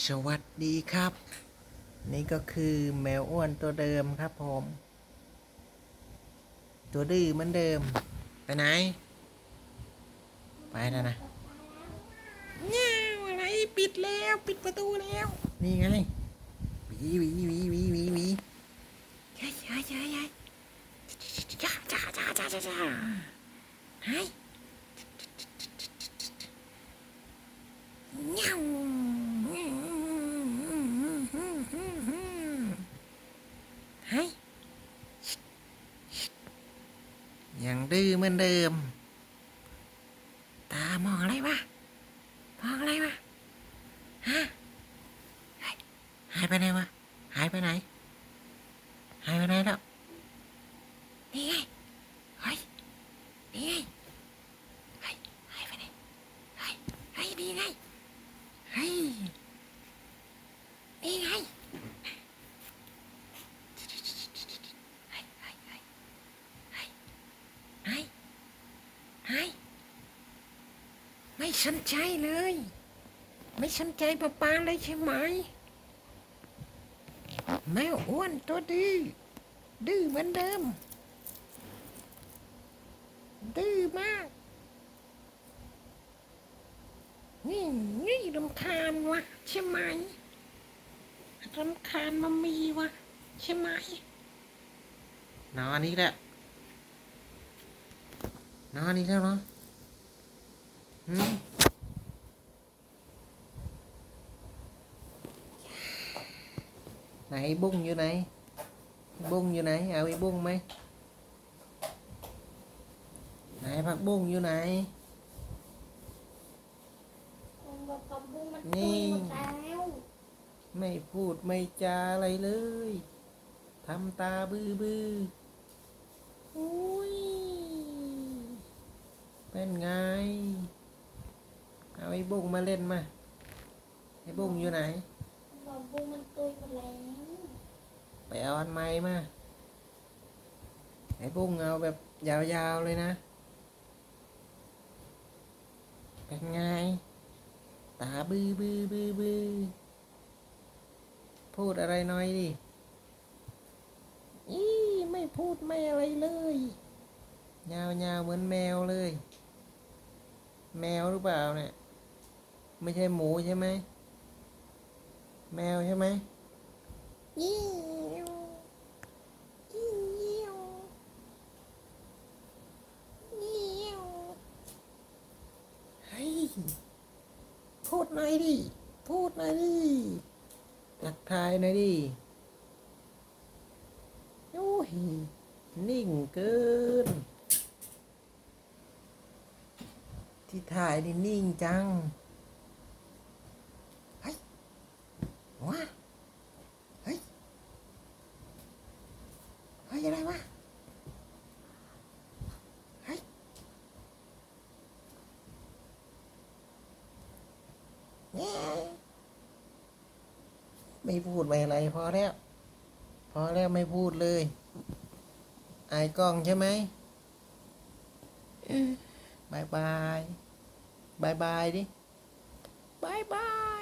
สวัสดีครับ นี่ก็คือแมวอ้วนตัวเดิมครับผม ตัวดื้อเหมือนเดิม ไปไหน ไปแล้วนะเงี้ยอะไรปิดแล้วปิดประตูแล้ว นี่ไงวีวีวีวีวีวีเฮ้ยเฮ้ยเฮ้ยเยจ้าจ้าจ้าจ้าจ้าจ้าเฮ้ยเงี้ยวเฮ้ย ยังดื้อเหมือนเดิม ตามองอะไรวะ มองอะไรวะ ฮะ หายไปไหนวะ หายไปไหน หายไปไหนแล้ว นี่ไง เฮ้ย นี่ไง เฮ้ย หายไปไหน เฮ้ย เฮ้ย นี่ไง เฮ้ย นี่ไง เฮ้ยเฮ้ยเฮ้ยเฮ้ยเฮ้ยเฮ้ย ไม่ สนใจเลย ไม่สนใจป้าปาเลยใช่ไหม แมวอ้วนตัวดื้อดื้อเหมือนเดิม ดื้อมาก นี่นี่รำคาญวะใช่ไหมรำคาญมันมีวะใช่ไหมนอนนี่แหละนอนนี่แล้วเนาะ ไหนบุ้งอยู่ไหน บุ้งอยู่ไหน เอาไอ้บุ้งไหมไหนผักบุ้งอยู่ไหนมันบอกกับบุ้งมันนี่ตุยหมดแล้วไม่พูดไม่จาอะไรเลยทำตาบื้อบื้ออุ้ยเป็นไง เอาไอ้บุ้งมาเล่นมา ไอ้บุ้งอยู่ไหนบอกบุ้งมันตุยหมดแล้วไปเอาอันใหม่มา ไอ้บุ้งเอาแบบยาวๆเลยนะ เป็นไง ตาบื้อบื้อบื้อบื้อพูดอะไรหน่อยดิอีไม่พูดไม่อะไรเลยยาวๆเหมือนแมวเลย แมวหรือเปล่าเนี่ย ไม่ใช่หมูใช่ไหม แมวใช่ไหมยี่ยวยี่ยวยี่ยวเฮ้ยพูดหน่อยดิ พูดหน่อยดิทักทายหน่อยดิโอ้ยนิ่งเกิน ที่ถ่ายนี่นิ่งจัง เฮ้ยว้า เฮ้ย เฮ้ยอะไรวะเฮ้ยแง่ไม่พูดไม่อะไรพอแล้ว พอแล้วไม่พูดเลย อายกล้องใช่ไหมบายบายบายบายดิบายบาย